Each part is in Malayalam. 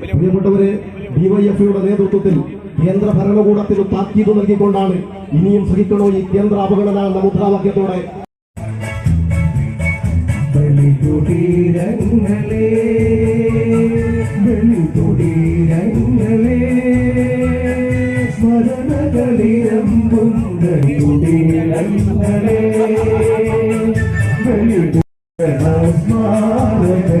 പ്രിയപ്പെട്ടവരെ ഡിവൈഎഫ്ഐയുടെ നേതൃത്വത്തിൽ കേന്ദ്ര ഭരണകൂടത്തിന് താക്കീത് നൽകിക്കൊണ്ടാണ് ഇനിയും സഹിക്കണോ ഈ കേന്ദ്ര അവഗണന എന്ന മുദ്രാവാക്യത്തോടെ? ബലികുടീരങ്ങളെ I'm smiling.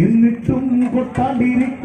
എന്നിട്ടും കൊട്ടാണ്ടിരിക്കാൻ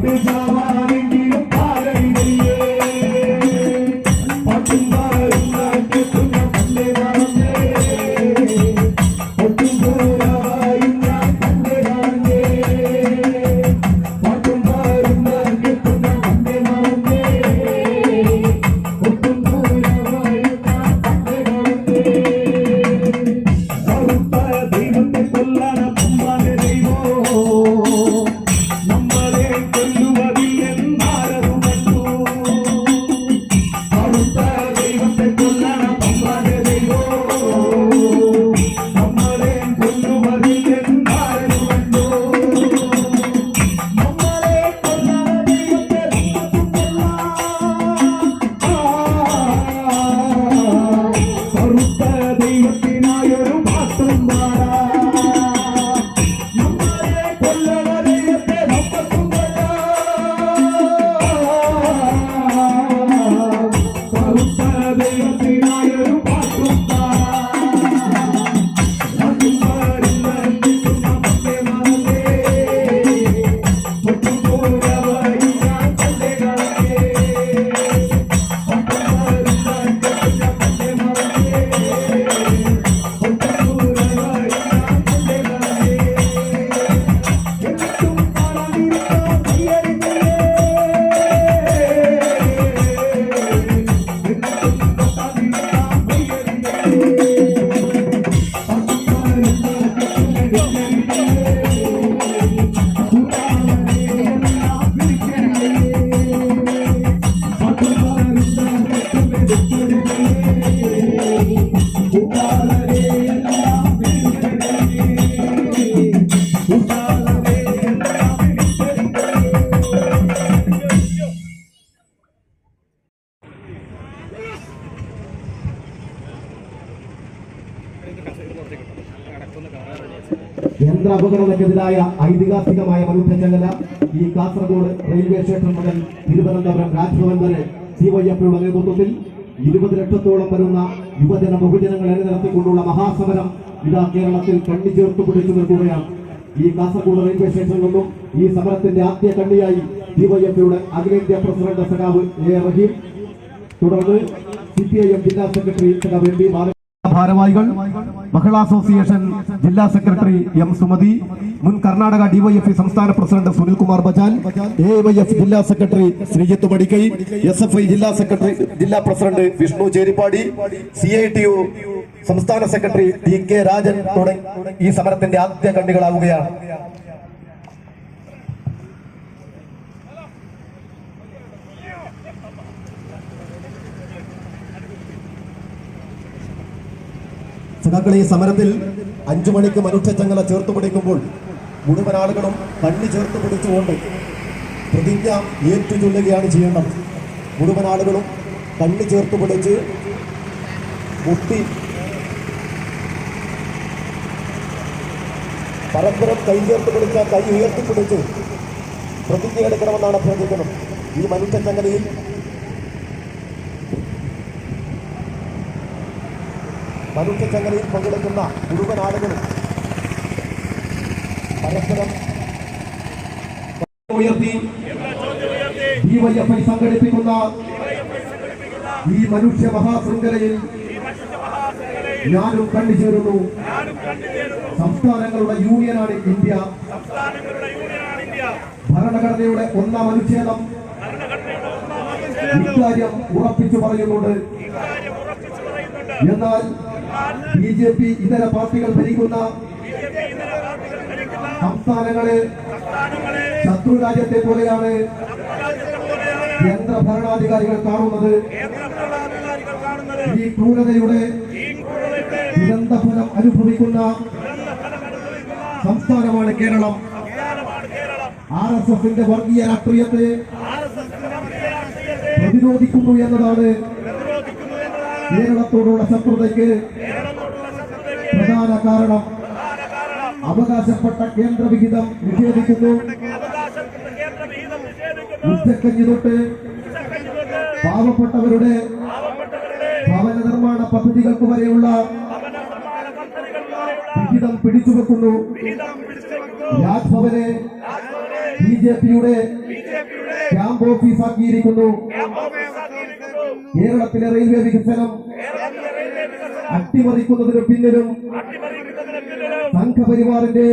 Beijo. உத்தர தெய்வத்தின் நாயரும் കേന്ദ്ര അപകടങ്ങൾക്കെതിരായ ഐതിഹാസികമായ മനുഷ്യചങ്ങല ഈ കാസർഗോഡ് റെയിൽവേ സ്റ്റേഷൻ മുതൽ തിരുവനന്തപുരം രാജ്ഭവൻ വരെ ഡിവൈഎഫ്ഐയുടെ നേതൃത്വത്തിൽ ഇരുപത് ലക്ഷത്തോളം വരുന്ന യുവജന ബഹുജനങ്ങൾ അണിനിരത്തിക്കൊണ്ടുള്ള മഹാസമരം ഇതാ കേരളത്തിൽ കണ്ണി ചേർത്ത് പിടിച്ചു നിൽക്കുകയാണ് ഈ കാസർഗോഡ് റെയിൽവേ സ്റ്റേഷനിൽ നിന്നും ഈ സമരത്തിന്റെ ആദ്യ കണ്ണിയായി ഡിവൈഎഫ്ഐയുടെ അഖിലേന്ത്യാ പ്രസിഡന്റ് സഖാവ് എ റഹീം തുടർന്ന് സി പി ഐ എം ജില്ലാ സെക്രട്ടറി സഖാവ് എം പി ഭാരവാഹികൾ മഹിളാ അസോസിയേഷൻ ജില്ലാ സെക്രട്ടറി എം സുമതി മുൻ കർണാടക ഡിവൈഎഫ്ഇ സംസ്ഥാന president Sunilkumar Bajal A Y F ജില്ലാ secretary Sreejith Madikkai S F I ജില്ലാ സെക്രട്ടറി ജില്ലാ president Vishnu Cheripady C I T U സംസ്ഥാന സെക്രട്ടറി ടി കെ രാജൻ തുടങ്ങി ഈ സമരത്തിന്റെ ആദ്യ കണ്ണികളാവുകയാണ്. സഖാക്കളെ ഈ സമരത്തിൽ അഞ്ചു മണിക്ക് മനുഷ്യച്ചങ്ങല ചേർത്ത് പിടിക്കുമ്പോൾ മുഴുവൻ ആളുകളും കണ്ണി ചേർത്ത് പിടിച്ചുകൊണ്ട് പ്രതിജ്ഞ ഏറ്റുചൊല്ലുകയാണ് ചെയ്യേണ്ടത്. മുഴുവൻ ആളുകളും കണ്ണി ചേർത്ത് പിടിച്ച് മുട്ടി പരസ്പരം കൈ ചേർത്ത് പിടിച്ച കൈ ഉയർത്തിപ്പിടിച്ച് പ്രതിജ്ഞ എടുക്കണമെന്നാണ് അഭ്യർത്ഥിക്കുന്നത്. ഈ മനുഷ്യച്ചങ്ങലയിൽ മനുഷ്യച്ചങ്ങലയിൽ പങ്കെടുക്കുന്ന മുഴുവൻ ആളുകളും പരസ്പരം ഉയർത്തി ഡിവൈഎഫ്ഐ സംഘടിപ്പിക്കുന്ന ഈ മനുഷ്യ മഹാശൃംഖലയിൽ ഞാനും കണ്ടുചേരുന്നു സംസ്ഥാനങ്ങളുടെ യൂണിയനാണ് ഇന്ത്യ. ഭരണഘടനയുടെ ഒന്നാം അനുച്ഛേദം ഇക്കാര്യം ഉറപ്പിച്ചു പറയുന്നുണ്ട്. എന്നാൽ ബി ജെ പി ഇതര പാർട്ടികൾ ഭരിക്കുന്ന സംസ്ഥാനങ്ങളെ ശത്രു രാജ്യത്തെ പോലെയാണ് കേന്ദ്ര ഭരണാധികാരികൾ കാണുന്നത്. ഈ ക്രൂരതയുടെ ദുരന്തഫലം അനുഭവിക്കുന്ന സംസ്ഥാനമാണ് കേരളം. ആർ എസ് എസിന്റെ വർഗീയ രാഷ്ട്രീയത്തെ പ്രതിരോധിക്കുന്നു എന്നതാണ് കേരളത്തോടുള്ള ശത്രുതയ്ക്ക് പ്രധാന കാരണം അവകാശപ്പെട്ട കേന്ദ്ര വിഹിതം നിഷേധിക്കുന്നു. ഉച്ചക്കഞ്ഞി തൊട്ട് പാവപ്പെട്ടവരുടെ ഭവന നിർമ്മാണ പദ്ധതികൾക്ക് വരെയുള്ള വിഹിതം പിടിച്ചുവെക്കുന്നു. രാജ്ഭവനെ ബി ജെ പിയുടെ ക്യാമ്പ് ഓഫീസാക്കിയിരിക്കുന്നു. കേരളത്തിലെ റെയിൽവേ വികസനം അട്ടിമറിക്കുന്നതിന് പിന്നിലും സംഘപരിവാറിന്റെ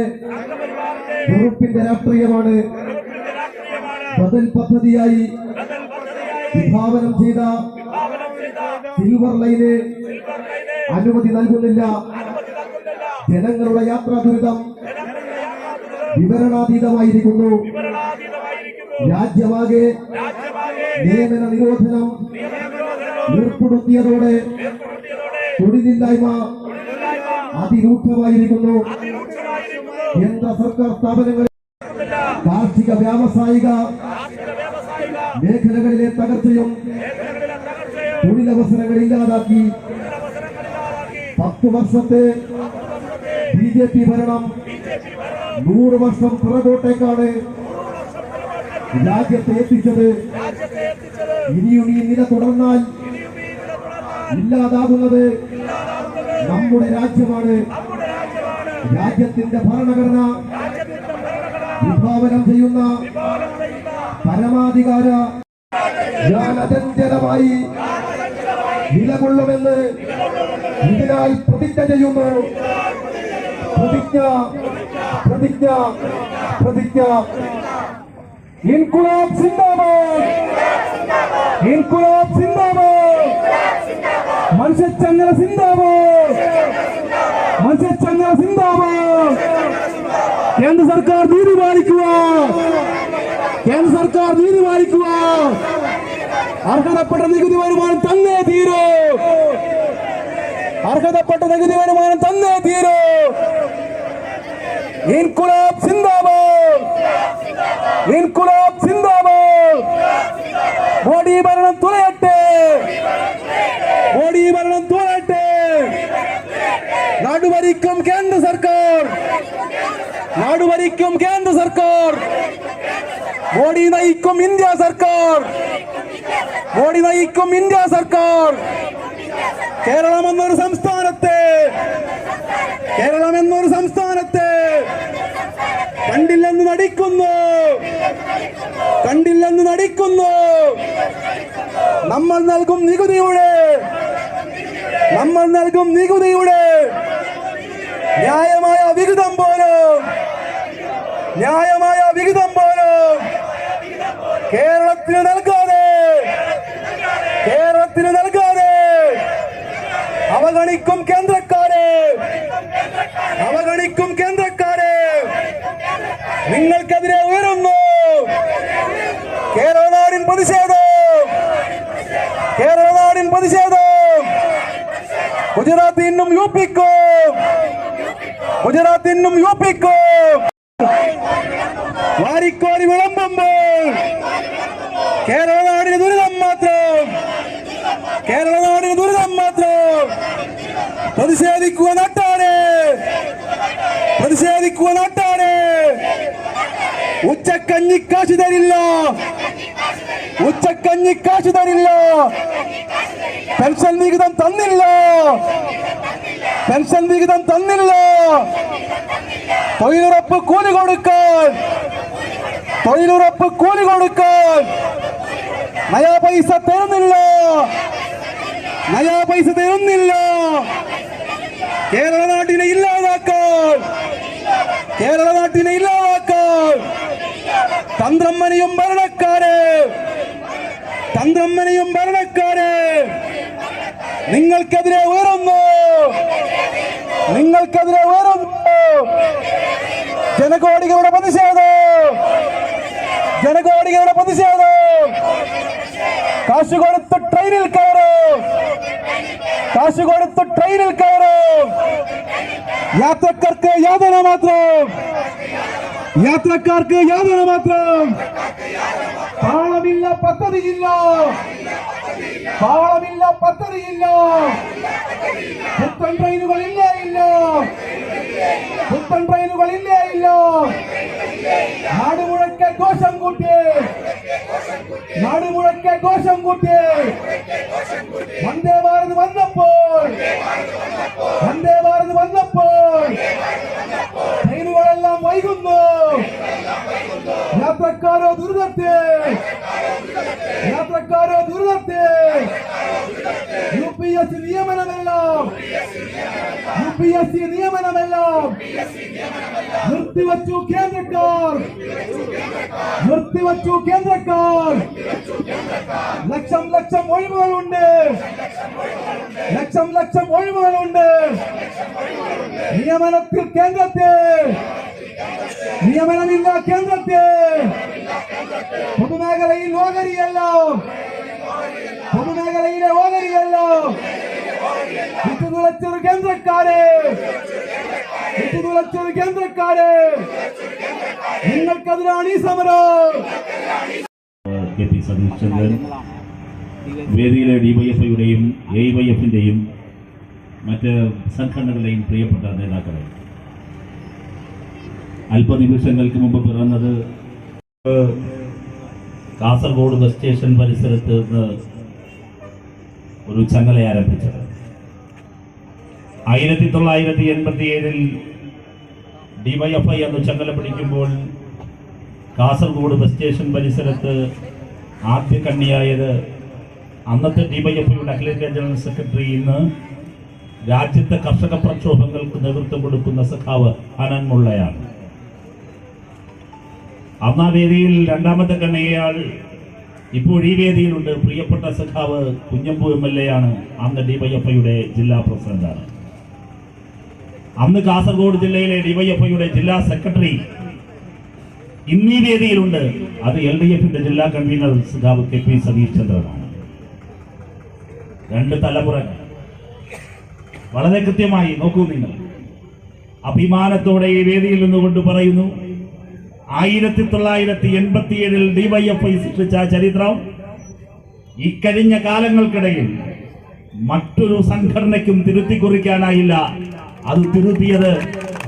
വെറുപ്പിന്റെ രാഷ്ട്രീയമാണ്. ബദൽ പദ്ധതിയായി വിഭാവനം ചെയ്ത സിൽവർ ലൈന് അനുമതി നൽകുന്നില്ല. ജനങ്ങളുടെ യാത്രാ ദുരിതം വിവരണാതീതമായിരിക്കുന്നു. രാജ്യമാകെ നിയമന നിരോധനം ഏർപ്പെടുത്തിയതോടെ തൊഴിലില്ലായ്മ അതിരൂക്ഷമായിരിക്കുന്നു. കേന്ദ്ര സർക്കാർ സ്ഥാപനങ്ങളിൽ കാർഷിക വ്യാവസായിക മേഖലകളിലെ തകർച്ചയും തൊഴിലവസരങ്ങൾ ഇല്ലാതാക്കി പത്ത് വർഷത്തെ ബി ജെ പി ഭരണം നൂറ് വർഷം പുറകോട്ടേക്കാണ് രാജ്യത്തെ എത്തിച്ചത്. ഇനിയും ഈ നില തുടർന്നാൽ ഇല്ലാതാകുന്നത്. നമ്മുടെ രാജ്യമാണ്. രാജ്യത്തിന്റെ ഭരണഘടന. വിഭാവനം ചെയ്യുന്ന പരമാധികാര ഞാൻ നിലകൊള്ളുമെന്ന് ഇതിനായി പ്രതിജ്ഞ ചെയ്യുന്നു. പ്രതിജ്ഞ പ്രതിജ്ഞ പ്രതിജ്ഞ. ഇൻകുലാബ് സിന്ദാബാദ്. ഇൻകുലാബ് സിന്ദാബാദ്. മനുഷ്യച്ചങ്ങല സിന്ദാബാദ്. മനുഷ്യച്ചങ്ങല സിന്ദാബാദ്. കേന്ദ്ര സർക്കാർ നീതി പാലിക്കുക. കേന്ദ്ര സർക്കാർ നീതി പാലിക്കുക. അർഹതപ്പെട്ട നികുതി വരുമാനം തന്നേ തീരൂ. അർഹതപ്പെട്ട നികുതി വരുമാനം തന്നേ തീരൂ. ഇൻകുലാബ് സിന്ദാബാദ്. ഇൻകുലാബ് സിന്ദാബാദ് മോഡി ഭരണം തുലയട്ടെ മോഡി ഭരണം നാടുഭരിക്കും കേന്ദ്ര സർക്കാർ. നാട് ഭരിക്കും കേന്ദ്ര സർക്കാർ. മോഡി നയിക്കും ഇന്ത്യ സർക്കാർ. മോഡി നയിക്കും ഇന്ത്യ സർക്കാർ. കേരളം എന്നൊരു സംസ്ഥാനത്തെ കേരളം എന്നൊരു സംസ്ഥാനത്തെ കണ്ടില്ലെന്ന് നടിക്കുന്നു. കണ്ടില്ലെന്ന് നടിക്കുന്നു. നമ്മൾ നൽകും നികുതിയുടെ നമ്മൾ നൽകും നികുതിയുടെ ന്യായമായ വിഹിതം പോലും. ന്യായമായ വിഹിതം പോലും. കേരളത്തിന് നൽകാതെ. കേരളത്തിന് നൽകാതെ. അവഗണിക്കും കേന്ദ്രക്കാരെ. അവഗണിക്കും കേന്ദ്രക്കാരെ. നിങ്ങൾക്കെതിരെ ഉയരുന്നു. കേരള നാടിൻ പ്രതിഷേധം. കേരള നാടിൻ പ്രതിഷേധം. ഗുജറാത്ത് നിന്നും യു പിക്കും ഗുജറാത്ത് ഇന്നും യു പിക്കും വാരിക്കോരി വിളമ്പുമ്പോൾ കേരള നാടിന് ദുരിതം മാത്രം. കേരള നാടിന് ദുരിതം മാത്രം. പ്രതിഷേധിക്കുക നാട്ടാണ് പ്രതിഷേധിക്കുക നാട്ടാണ് ഉച്ചക്കഞ്ഞി കാശ് തരില്ല. ഉച്ചക്കഞ്ഞി കാശ് തരില്ല. പെൻഷൻ വിഹിതം തന്നില്ല. പെൻഷൻ വിഹിതം തന്നില്ല തൊഴിലുറപ്പ് കൂലി കൊടുക്കാൻ. തൊഴിലുറപ്പ് കൂലി കൊടുക്കാൻ. നയാ പൈസ തരുന്നില്ല. നയാ പൈസ തരുന്നില്ല. കേരള നാട്ടിനെ ഇല്ലാതാക്കാൻ. കേരള നാട്ടിനെ ഇല്ലാതാക്കാൻ. തന്ത്രമ്മനെയും ഭരണക്കാരെ. തന്ത്രമ്മനെയും ഭരണക്കാരെ. നിങ്ങൾക്കെതിരെ ഉയരുന്നു. നിങ്ങൾക്കെതിരെ ഉയരുന്നു. ജനകോടികളുടെ പ്രതിഷേധം. ജനകോടികളുടെ പ്രതിഷേധം. കാശ് കൊടുത്ത് ട്രെയിനിൽ കയറും. കാശ് കൊടുത്ത് ട്രെയിനിൽ കയറും. യാത്രക്കാർക്ക് യാതന മാത്രം. യാത്രക്കാർക്ക് യാതന മാത്രം താളമില്ല പദ്ധതിയില്ല താളമില്ല പദ്ധതിയില്ല പുത്തൻ ട്രെയിനുകൾ ഇല്ല ഇല്ല പുത്തൻ ട്രെയിനുകൾ ഇല്ല ഇല്ല നാട് മുഴക്കെ ഘോഷം കൂട്ടി നാട് മുഴക്കെ ഘോഷം കൂട്ടി വന്ദേ ഭാരത് വന്നപ്പോൾ വന്ദേ ഭാരത് വന്നപ്പോൾ ട്രെയിനുകളെല്ലാം വൈകുന്നു. യാത്രക്കാരോ ദുരിതത്തെ. യാത്രക്കാരോ ദുരിതത്തെ. യു പി എസ് സി നിയമനമെല്ലാം. യു പി എസ് സി നിയമനമെല്ലാം. നിർത്തിവച്ചു കേന്ദ്രക്കാർ. നിർത്തിവച്ചു കേന്ദ്രക്കാർ. ലക്ഷം ലക്ഷം ഒഴിവുകളുണ്ട്. ലക്ഷം ലക്ഷം ഒഴിവുകളുണ്ട്. നിയമനത്തിൽ കേന്ദ്രത്തെ നിയമനമില്ല കേന്ദ്രത്തെ പൊതുമേഖലയിൽ ഓഹരിയല്ലോ. പൊതുമേഖലയിലെ ഓഹരിയല്ലോ. വിട്ടുതുളച്ചൊരു കേന്ദ്രക്കാര്. വിട്ടുതുളച്ചൊരു കേന്ദ്രക്കാര്. നിങ്ങൾക്കെതിരാണ് ഈ സമരം. കെ പി സതീഷ് ചന്ദ്രൻ വേദിയിലെ ഡിവൈഎഫ്ഐയുടെയും എ വൈ എഫിന്റെയും മറ്റ് സംഘടനകളുടെയും പ്രിയപ്പെട്ട നേതാക്കളെ. അല്പനിമിഷങ്ങൾക്ക് മുമ്പ് പിറന്നത് കാസർഗോഡ് ബസ് സ്റ്റേഷൻ പരിസരത്ത് നിന്ന് ഒരു ചങ്ങല ആരംഭിച്ചത്. ആയിരത്തി തൊള്ളായിരത്തി എൺപത്തി ഏഴിൽ ഡിവൈഎഫ്ഐ അന്ന് ചങ്ങല പിടിക്കുമ്പോൾ കാസർഗോഡ് ബസ് സ്റ്റേഷൻ പരിസരത്ത് ആദ്യ കണ്ണിയായത് അന്നത്തെ ഡിവൈഎഫ്ഐയുടെ അഖിലേന്ത്യാ ജനറൽ സെക്രട്ടറി ഇന്ന് രാജ്യത്തെ കർഷക പ്രക്ഷോഭങ്ങൾക്ക് നേതൃത്വം കൊടുക്കുന്ന സഖാവ് ഹനൻ മുള്ളയാണ് വേദിയിൽ രണ്ടാമത്തെ കണ്ണയാൾ ഇപ്പോൾ ഈ വേദിയിലുണ്ട്. പ്രിയപ്പെട്ട സഖാവ് കുഞ്ഞമ്പു എം എൽ എ ആണ് അന്ന് ഡിവൈഎഫ്ഐയുടെ ജില്ലാ പ്രസിഡന്റാണ്. അന്ന് കാസർഗോഡ് ജില്ലയിലെ ഡിവൈഎഫ്ഐയുടെ ജില്ലാ സെക്രട്ടറി ഇന്നീ വേദിയിലുണ്ട്. അത് എൽ ഡി എഫിന്റെ ജില്ലാ കൺവീനർ സഖാവ് കെ പി സതീഷ് ചന്ദ്രനാണ്. രണ്ട് തലമുറ. വളരെ കൃത്യമായി നോക്കൂ നിങ്ങൾ. അഭിമാനത്തോടെ ഈ വേദിയിൽ നിന്നുകൊണ്ട് പറയുന്നു. ആയിരത്തി തൊള്ളായിരത്തി എൺപത്തിയേഴിൽ ഡിവൈഎഫ്ഐ സൃഷ്ടിച്ച ചരിത്രം. ഇക്കഴിഞ്ഞ കാലങ്ങൾക്കിടയിൽ മറ്റൊരു സംഘടനയ്ക്കും തിരുത്തി കുറിക്കാനായില്ല. അത് തിരുത്തിയത്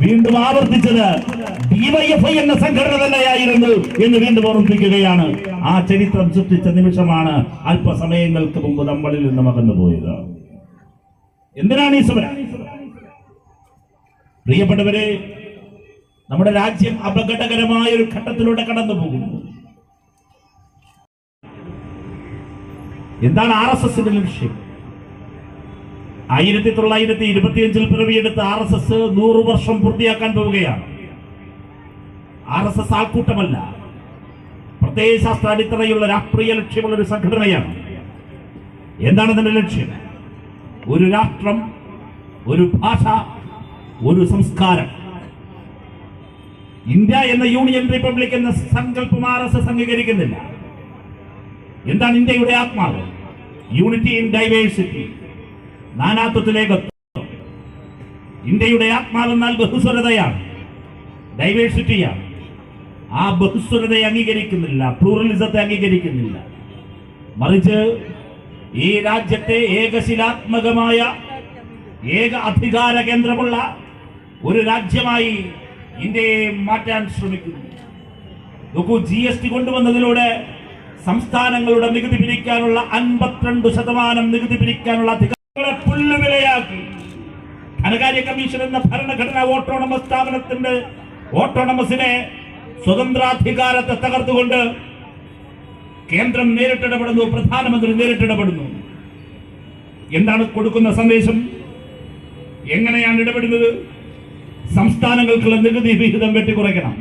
വീണ്ടും ആവർത്തിച്ചത് ഡിവൈഎഫ്ഐ എന്ന സംഘടന തന്നെയായിരുന്നു എന്ന് വീണ്ടും ഓർമ്മിപ്പിക്കുകയാണ്. ആ ചരിത്രം സൃഷ്ടിച്ച നിമിഷമാണ് അല്പസമയങ്ങൾക്ക് മുമ്പ് നമ്മളിൽ നിന്ന് അകന്നു പോയത് എന്തിനാണ് ഈ സമരം? പ്രിയപ്പെട്ടവരെ നമ്മുടെ രാജ്യം അപകടകരമായ ഒരു ഘട്ടത്തിലൂടെ കടന്നു പോകുന്നു എന്താണ് ആർ എസ് എസിന്റെ ലക്ഷ്യം? ആയിരത്തി തൊള്ളായിരത്തി ഇരുപത്തിയഞ്ചിൽ പിറവിയെടുത്ത ആർ എസ് എസ് നൂറ് വർഷം പൂർത്തിയാക്കാൻ പോവുകയാണ്. ആർ എസ് എസ് ആൾക്കൂട്ടമല്ല. പ്രത്യയശാസ്ത്ര അടിത്തറയുള്ള രാഷ്ട്രീയ ലക്ഷ്യമുള്ള ഒരു സംഘടനയാണ്. എന്താണ് ഇതിന്റെ ലക്ഷ്യം? ഒരു രാഷ്ട്രം ഒരു ഭാഷ ഒരു സംസ്കാരം. ഇന്ത്യ എന്ന യൂണിയൻ റിപ്പബ്ലിക് എന്ന സങ്കല്പം ആർ എസ് എസ് അംഗീകരിക്കുന്നില്ല. എന്താണ് ഇന്ത്യയുടെ ആത്മാവ്? യൂണിറ്റി ഇൻ ഡൈവേഴ്സിറ്റി നാനാത്വത്തിലേക്ക് ഇന്ത്യയുടെ ആത്മാവെന്നാൽ ബഹുസ്വരതയാണ്. ഡൈവേഴ്സിറ്റിയാണ് ആ ബഹുസ്വരതയെ അംഗീകരിക്കുന്നില്ല പ്ലൂറലിസത്തെ അംഗീകരിക്കുന്നില്ല. മറിച്ച് ഈ രാജ്യത്തെ ഏകശിലാത്മകമായ ഏക അധികാര കേന്ദ്രമുള്ള ഒരു രാജ്യമായി ഇന്ത്യയെ മാറ്റാൻ ശ്രമിക്കുന്നു. നോക്കൂ ജി എസ് ടി കൊണ്ടുവന്നതിലൂടെ സംസ്ഥാനങ്ങളുടെ നികുതി പിരിക്കാനുള്ള അൻപത്തിരണ്ട് ശതമാനം നികുതി പിരിക്കാനുള്ള അധികാരങ്ങളെ പുല്ലുവിലയാക്കി. ധനകാര്യ കമ്മീഷൻ എന്ന ഭരണഘടനാ ഓട്ടോണമസ് സ്ഥാപനത്തിന്റെ ഓട്ടോണമസിനെ സ്വതന്ത്രാധികാരത്തെ തകർത്തുകൊണ്ട് കേന്ദ്രം നേരിട്ടിടപെടുന്നു പ്രധാനമന്ത്രി നേരിട്ടിടപെടുന്നു. എന്താണ് കൊടുക്കുന്ന സന്ദേശം? എങ്ങനെയാണ് ഇടപെടുന്നത്? സംസ്ഥാനങ്ങൾക്കുള്ള നികുതി വിഹിതം വെട്ടിക്കുറയ്ക്കണം.